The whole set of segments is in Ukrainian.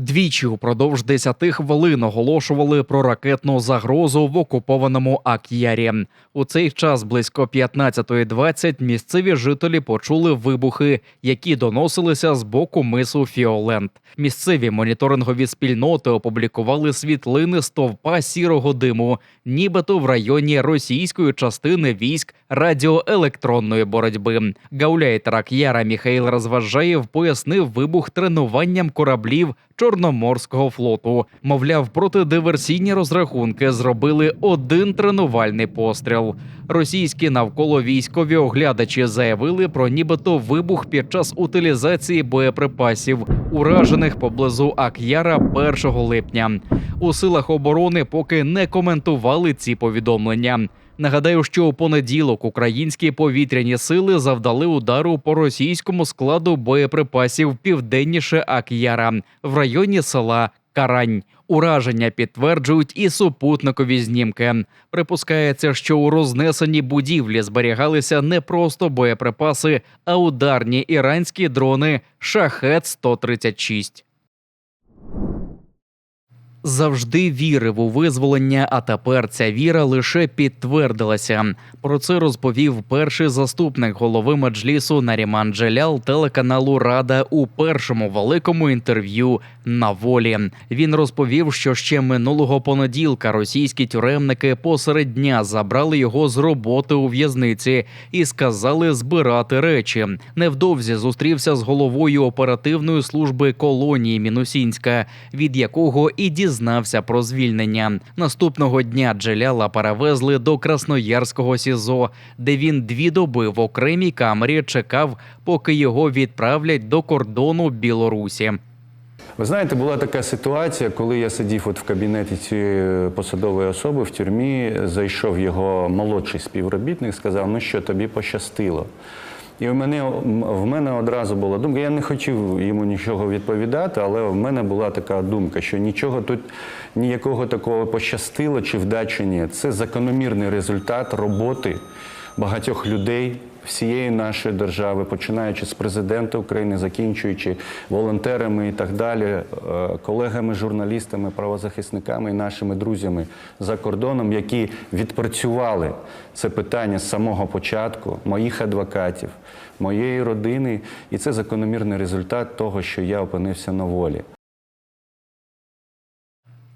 Двічі упродовж 10 хвилин оголошували про ракетну загрозу в окупованому Ак'ярі. У цей час близько 15.20 місцеві жителі почули вибухи, які доносилися з боку мису Фіолент. Місцеві моніторингові спільноти опублікували світлини стовпа сірого диму, нібито в районі російської частини військ радіоелектронної боротьби. Гауляйтер Ак'яра Міхаїл Розважаєв пояснив вибух тренуванням кораблів Чорноморського флоту. Мовляв, протидиверсійні розрахунки зробили один тренувальний постріл. Російські навколо військові оглядачі заявили про нібито вибух під час утилізації боєприпасів, уражених поблизу Ак'яра 1 липня. У силах оборони поки не коментували ці повідомлення. Нагадаю, що у понеділок українські повітряні сили завдали удару по російському складу боєприпасів південніше Ак'яра в районі села Карань. Ураження підтверджують і супутникові знімки. Припускається, що у рознесеній будівлі зберігалися не просто боєприпаси, а ударні іранські дрони Шахет 136 Завжди вірив у визволення, а тепер ця віра лише підтвердилася. Про це розповів перший заступник голови меджлісу Наріман Джелял телеканалу Рада у першому великому інтерв'ю на волі. Він розповів, що ще минулого понеділка російські тюремники посеред дня забрали його з роботи у в'язниці і сказали збирати речі. Невдовзі зустрівся з головою оперативної служби колонії Мінусінська, від якого і дізнався про звільнення. Наступного дня Джеляла перевезли до Красноярського СІЗО, де він дві доби в окремій камері чекав, поки його відправлять до кордону Білорусі. Ви знаєте, була така ситуація, коли я сидів от в кабінеті цієї посадової особи в тюрмі, зайшов його молодший співробітник, сказав: ну що, тобі пощастило. І в мене, в мене одразу була думка, я не хотів йому нічого відповідати, але в мене була така думка, що нічого тут, ніякого такого пощастило чи вдачі ні. Це закономірний результат роботи багатьох людей всієї нашої держави, починаючи з президента України, закінчуючи волонтерами і так далі, е, колегами, журналістами, правозахисниками і нашими друзями за кордоном, які відпрацювали це питання з самого початку, моїх адвокатів, моєї родини, і це закономірний результат того, що я опинився на волі.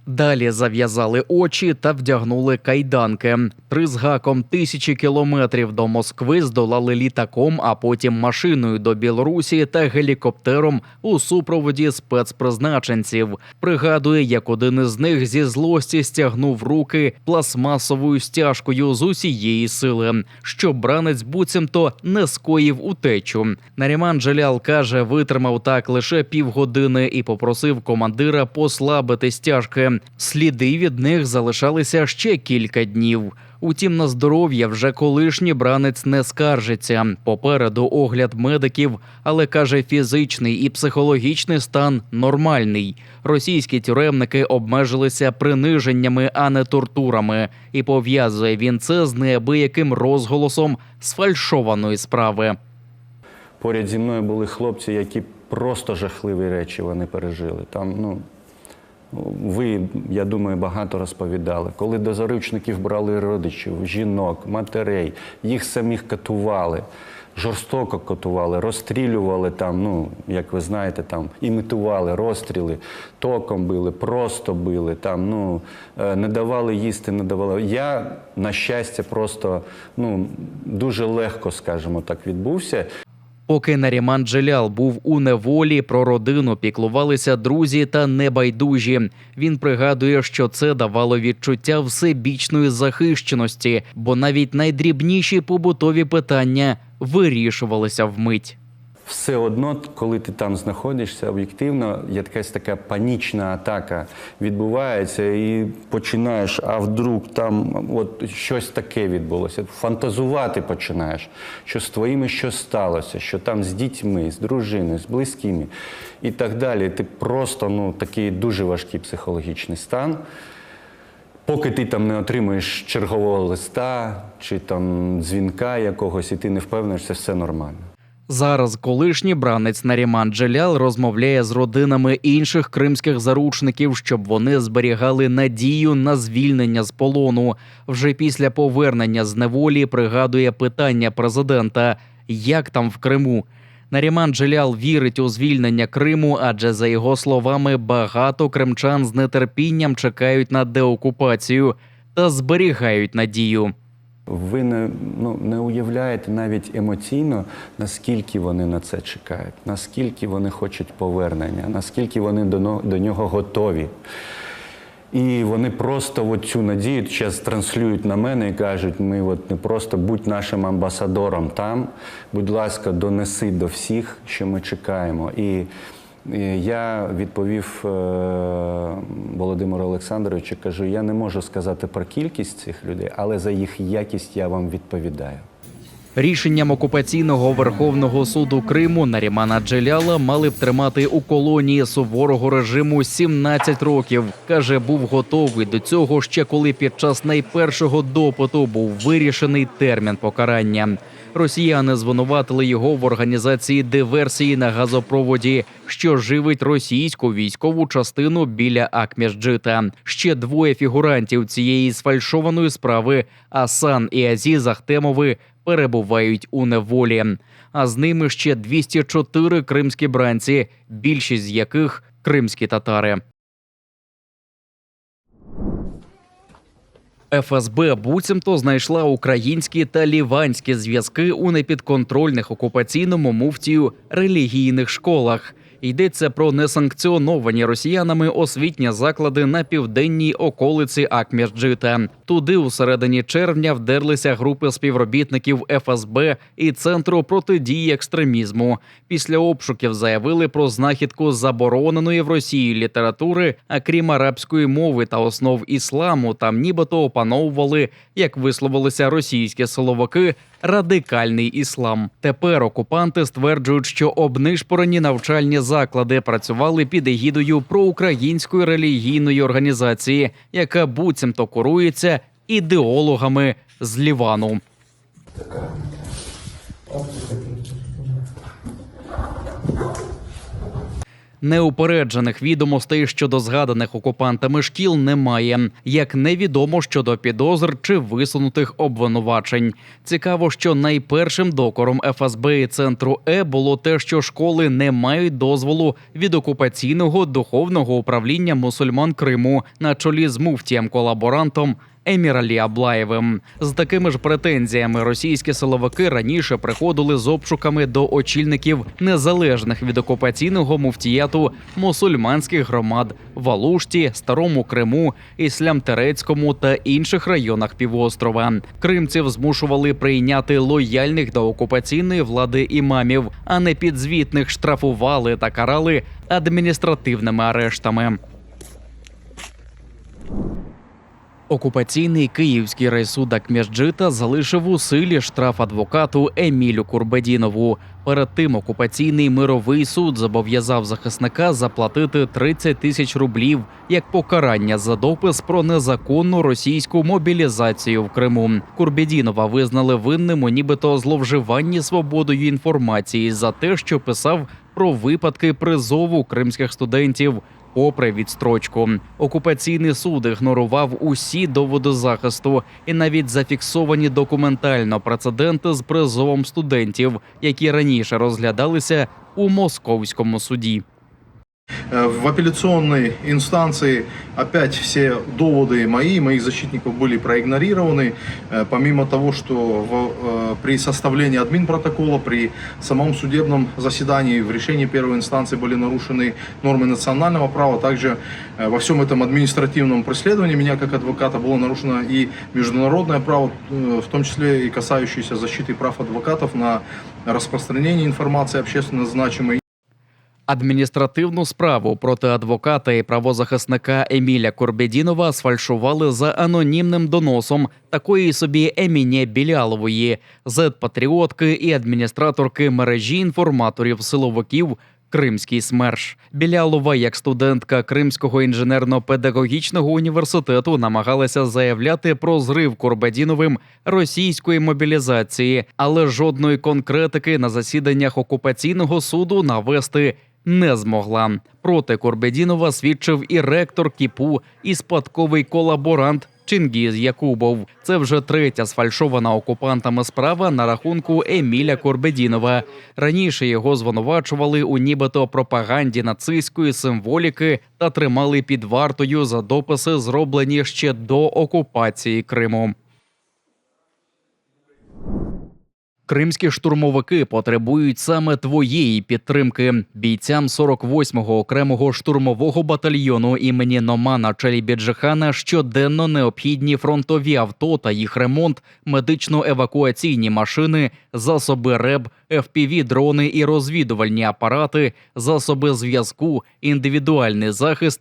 Далі зав'язали очі та вдягнули кайданки. Три з гаком тисячі кілометрів до Москви здолали літаком, а потім машиною до Білорусі та гелікоптером у супроводі спецпризначенців. Пригадує, як один із них зі злості стягнув руки пластмасовою стяжкою з усієї сили, щоб бранець буцімто не скоїв утечу. Наріман Джелял каже, витримав так лише півгодини і попросив командира послабити стяжки. Сліди від них залишалися ще кілька днів. Утім, на здоров'я вже колишній бранець не скаржиться. Попереду огляд медиків, але каже, фізичний і психологічний стан нормальний. Російські тюремники обмежилися приниженнями, а не тортурами, і пов'язує він це з неабияким розголосом сфальшованої справи. Поряд зі мною були хлопці, які просто жахливі речі вони пережили. Там, ну, ви, я думаю, багато розповідали. Коли до заручників брали родичів, жінок, матерей, їх самих катували, жорстоко катували, розстрілювали там, ну, як ви знаєте, там імітували розстріли, током били, просто били, там, ну, е, не давали їсти, не давали. Я, на щастя, просто ну, дуже легко, скажімо так, відбувся. Поки Наріман Джелял був у неволі, про родину піклувалися друзі та небайдужі. Він пригадує, що це давало відчуття всебічної захищеності, бо навіть найдрібніші побутові питання вирішувалися вмить. Все одно, коли ти там знаходишся, об'єктивно, якась така панічна атака відбувається, і починаєш, а вдруг там от щось таке відбулося. Фантазувати починаєш, що з твоїми щось сталося, що там з дітьми, з дружиною, з близькими і так далі. Ти просто ну, такий дуже важкий психологічний стан. Поки ти там не отримуєш чергового листа чи там дзвінка якогось, і ти не впевнений, що все нормально. Зараз колишній бранець Наріман Джелял розмовляє з родинами інших кримських заручників, щоб вони зберігали надію на звільнення з полону. Вже після повернення з неволі пригадує питання президента: як там в Криму? Наріман Джелял вірить у звільнення Криму, адже за його словами, багато кримчан з нетерпінням чекають на деокупацію та зберігають надію. Ви не, ну, не уявляєте навіть емоційно, наскільки вони на це чекають, наскільки вони хочуть повернення, наскільки вони до, до нього готові. І вони просто цю надію зараз транслюють на мене і кажуть: ми от не просто будь нашим амбасадором там, будь ласка, донеси до всіх, що ми чекаємо. І я відповів е, Володимиру Олександровичу, кажу, я не можу сказати про кількість цих людей, але за їх якість я вам відповідаю. Рішенням окупаційного Верховного суду Криму Нарімана Джеляла мали б тримати у колонії суворого режиму 17 років. каже, був готовий до цього ще коли під час найпершого допиту був вирішений термін покарання. Росіяни звинуватили його в організації диверсії на газопроводі, що живить російську військову частину біля Акміжджита. Ще двоє фігурантів цієї сфальшованої справи Асан і Азіз Ахтемови перебувають у неволі. А з ними ще 204 кримські бранці, більшість з яких кримські татари. ФСБ буцімто знайшла українські та ліванські зв'язки у непідконтрольних окупаційному муфтію релігійних школах. Йдеться про несанкціоновані росіянами освітні заклади на південній околиці Акмірджита. Туди у середині червня вдерлися групи співробітників ФСБ і центру протидії екстремізму. Після обшуків заявили про знахідку забороненої в Росії літератури, а крім арабської мови та основ ісламу, там нібито опановували, як висловилися російські силовики, радикальний іслам. Тепер окупанти стверджують, що обнишпорені навчальні заклади працювали під егідою проукраїнської релігійної організації, яка буцімто курується ідеологами з Лівану. Неупереджених відомостей щодо згаданих окупантами шкіл немає, як невідомо щодо підозр чи висунутих обвинувачень. Цікаво, що найпершим докором ФСБ і центру Е було те, що школи не мають дозволу від окупаційного духовного управління мусульман Криму на чолі з муфтієм колаборантом Еміралі Аблаєвим. З такими ж претензіями російські силовики раніше приходили з обшуками до очільників незалежних від окупаційного муфтіяту мусульманських громад в Алушті, Старому Криму, Іслям-Терецькому та інших районах півострова. Кримців змушували прийняти лояльних до окупаційної влади імамів, а не підзвітних штрафували та карали адміністративними арештами. Окупаційний київський райсуд Акміжджита залишив у силі штраф адвокату Емілю Курбедінову. Перед тим окупаційний мировий суд зобов'язав захисника заплатити 30 тисяч рублів як покарання за допис про незаконну російську мобілізацію в Криму. Курбедінова визнали винним у нібито зловживанні свободою інформації за те, що писав про випадки призову кримських студентів попри відстрочку. Окупаційний суд ігнорував усі доводи захисту і навіть зафіксовані документально прецеденти з призовом студентів, які раніше розглядалися у московському суді. Э, В апелляционной инстанции опять все доводы мои, моих защитников были проигнорированы. Э, Помимо того, что в, э, при составлении админпротокола, при самом судебном заседании в решении первой инстанции были нарушены нормы национального права, также во всем этом административном преследовании меня как адвоката было нарушено и международное право, в том числе и касающееся защиты прав адвокатов на распространение информации общественно значимой Адміністративну справу проти адвоката і правозахисника Еміля Корбедінова сфальшували за анонімним доносом такої собі Еміні Білялової, зет-патріотки і адміністраторки мережі інформаторів силовиків Кримський смерш. Білялова, як студентка Кримського інженерно-педагогічного університету, намагалася заявляти про зрив Курбадіновим російської мобілізації, але жодної конкретики на засіданнях окупаційного суду навести не змогла. Проти Курбедінова свідчив і ректор Кіпу, і спадковий колаборант Чингіз Якубов. Це вже третя сфальшована окупантами справа на рахунку Еміля Курбедінова. Раніше його звинувачували у нібито пропаганді нацистської символіки та тримали під вартою за дописи, зроблені ще до окупації Криму. Кримські штурмовики потребують саме твоєї підтримки. Бійцям 48-го окремого штурмового батальйону імені Номана Челібіджихана щоденно необхідні фронтові авто та їх ремонт, медично-евакуаційні машини, засоби РЕБ, fpv дрони і розвідувальні апарати, засоби зв'язку, індивідуальний захист